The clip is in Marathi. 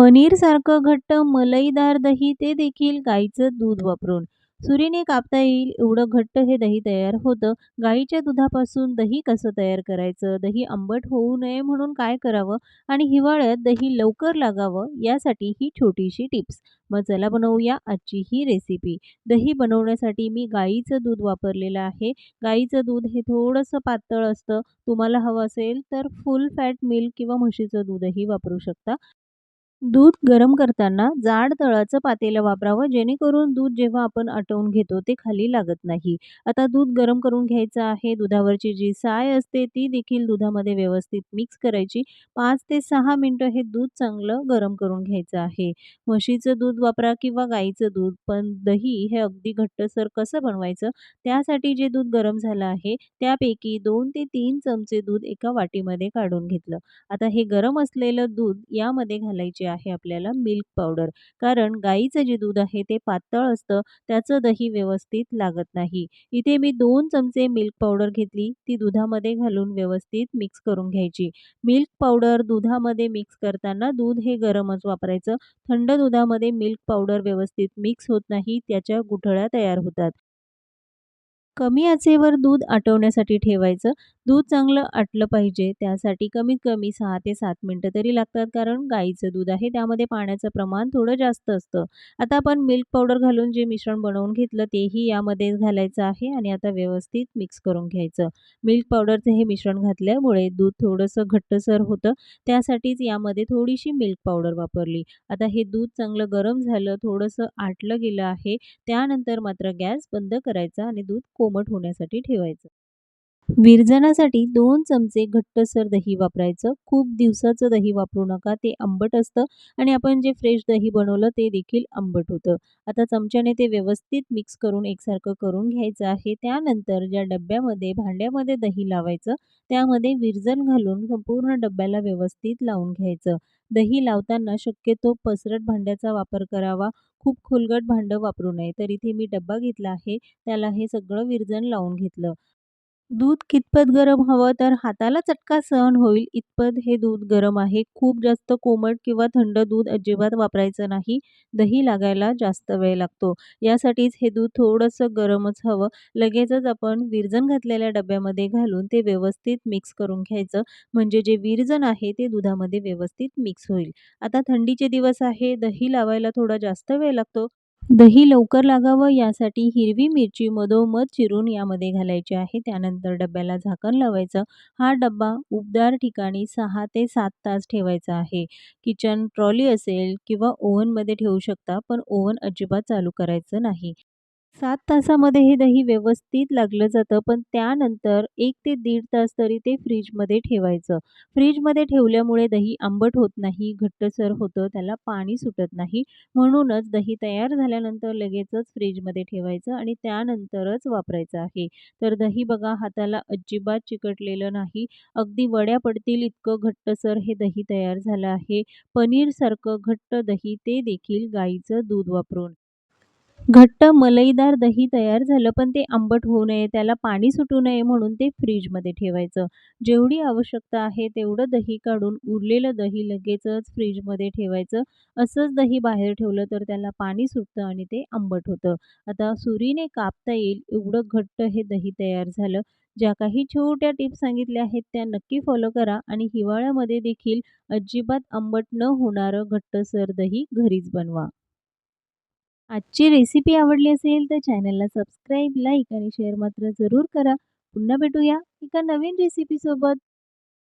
पनीरसारखं घट्ट मलईदार दही ते देखील गाईचं दूध वापरून. सुरीने कापता येईल एवढं घट्ट हे दही तयार होतं. गाईच्या दुधापासून दही कसं तयार करायचं? दही आंबट होऊ नये म्हणून काय करावं? आणि हिवाळ्यात दही लवकर लागावं यासाठी ही छोटीशी टिप्स. मग चला बनवूया आजची ही रेसिपी. दही बनवण्यासाठी मी गाईचं दूध वापरलेलं आहे. गाईचं दूध हे थोडंसं पातळ असतं. तुम्हाला हवं असेल तर फुल फॅट मिल्क किंवा म्हशीचं दूधही वापरू शकता. दूध गरम करताना जाड तळाचं पातेलं वापरावं जेणेकरून दूध जेव्हा आपण आटवून घेतो ते खाली लागत नाही. आता दूध गरम करून घ्यायचं आहे. दुधावरची जी साय असते ती देखील दुधामध्ये व्यवस्थित मिक्स करायची. पाच ते सहा मिनटं हे दूध चांगलं गरम करून घ्यायचं आहे. म्हशीचं दूध वापरा किंवा गाईचं दूध, पण दही हे अगदी घट्टसर कसं बनवायचं? त्यासाठी जे दूध गरम झालं आहे त्यापैकी दोन ते तीन चमचे दूध एका वाटीमध्ये काढून घेतलं. आता हे गरम असलेलं दूध यामध्ये घालायचे आहे आपल्याला मिल्क पावडर. कारण गाईचं जे दूध आहे ते पातळ असतं, त्याचं दही व्यवस्थित लागत नाही. इथे मी दोन चमचे मिल्क पावडर घेतली. ती दुधामध्ये घालून व्यवस्थित मिक्स करून घ्यायची. मिल्क पावडर दुधामध्ये मिक्स करताना दूध हे गरमच वापरायचं. थंड दुधामध्ये मिल्क पावडर व्यवस्थित मिक्स होत नाही, त्याच्या गुठळ्या तयार होतात. कमी आचेवर दूध आटवण्यासाठी ठेवायचं. दूध चांगलं आटलं पाहिजे त्यासाठी कमीत कमी सहा ते सात मिनटं तरी लागतात कारण गाईचं दूध आहे त्यामध्ये पाण्याचं प्रमाण थोडं जास्त असतं. आता आपण मिल्क पावडर घालून जे मिश्रण बनवून घेतलं तेही यामध्ये घालायचं आहे आणि आता व्यवस्थित मिक्स करून घ्यायचं. मिल्क पावडरचं हे मिश्रण घातल्यामुळे दूध थोडंसं घट्टसर होतं त्यासाठीच यामध्ये थोडीशी मिल्क पावडर वापरली. आता हे दूध चांगलं गरम झालं, थोडंसं आटलं गेलं आहे. त्यानंतर मात्र गॅस बंद करायचा आणि दूध कोमट होण्यासाठी ठेवायचं. विरजनासाठी दोन चमचे घट्टसर दही वापरायचं. खूप दिवसाचं दही वापरू नका, ते आंबट असतं आणि आपण जे फ्रेश दही बनवलं ते देखील आंबट होतं. आता चमच्याने ते व्यवस्थित मिक्स करून एकसारखं करून घ्यायचं आहे. त्यानंतर ज्या डब्यामध्ये, भांड्यामध्ये दही लावायचं त्यामध्ये विरजन घालून संपूर्ण डब्याला व्यवस्थित लावून घ्यायचं. दही लावताना शक्यतो पसरट भांड्याचा वापर करावा. खूप खोलगट भांडं वापरू नये. तर इथे मी डब्बा घेतला आहे, त्याला हे सगळं विरजन लावून घेतलं. दूध कितपत गरम हवं तर हाताला चटका सहन होईल इतपत हे दूध गरम आहे. खूप जास्त कोमट किंवा थंड दूध अजिबात वापरायचं नाही. दही लागायला जास्त वेळ लागतो. यासाठीच हे दूध थोडंसं गरमच हवं. लगेचच आपण विरजन घातलेल्या डब्यामध्ये घालून ते व्यवस्थित मिक्स करून घ्यायचं. म्हणजे जे विरजन आहे ते दुधामध्ये व्यवस्थित मिक्स होईल. आता थंडीचे दिवस आहे, दही लावायला थोडा जास्त वेळ लागतो. दही लवकर लागावं यासाठी हिरवी मिरची मधोमध चिरून यामध्ये घालायची आहे. त्यानंतर डब्याला झाकण लावायचं. हा डब्बा उबदार ठिकाणी सहा ते सात तास ठेवायचा आहे. किचन ट्रॉली असेल किंवा ओव्हनमध्ये ठेवू शकता, पण ओव्हन अजिबात चालू करायचं नाही. सात तासामध्ये हे दही व्यवस्थित लागलं जातं, पण त्यानंतर एक ते दीड तास तरी ते फ्रीजमध्ये ठेवायचं. फ्रीजमध्ये ठेवल्यामुळे दही आंबट होत नाही, घट्टसर होतं, त्याला पाणी सुटत नाही. म्हणूनच दही तयार झाल्यानंतर लगेचच फ्रीजमध्ये ठेवायचं आणि त्यानंतरच वापरायचं आहे. तर दही बघा हाताला अजिबात चिकटलेलं नाही. अगदी वड्या पडतील इतकं घट्टसर हे दही तयार झालं आहे. पनीरसारखं घट्ट दही ते देखील गाईचं दूध वापरून. घट्ट मलईदार दही तयार झालं, पण ते आंबट होऊ नये, त्याला पाणी सुटू नये म्हणून ते फ्रीजमध्ये ठेवायचं. जेवढी आवश्यकता आहे तेवढं दही काढून उरलेलं दही लगेचच फ्रीजमध्ये ठेवायचं. असंच दही बाहेर ठेवलं तर त्याला पाणी सुटतं आणि ते आंबट होतं. आता सुरीने कापता येईल एवढं घट्ट हे दही तयार झालं. ज्या काही छोट्या टिप्स सांगितल्या आहेत त्या नक्की फॉलो करा आणि हिवाळ्यामध्ये देखील अजिबात आंबट न होणारं घट्टसर दही घरीच बनवा. आजची रेसिपी आवडली असेल तर चॅनलला सबस्क्राईब, लाईक आणि शेअर मात्र जरूर करा. पुन्हा भेटूया एका नवीन रेसिपीसोबत.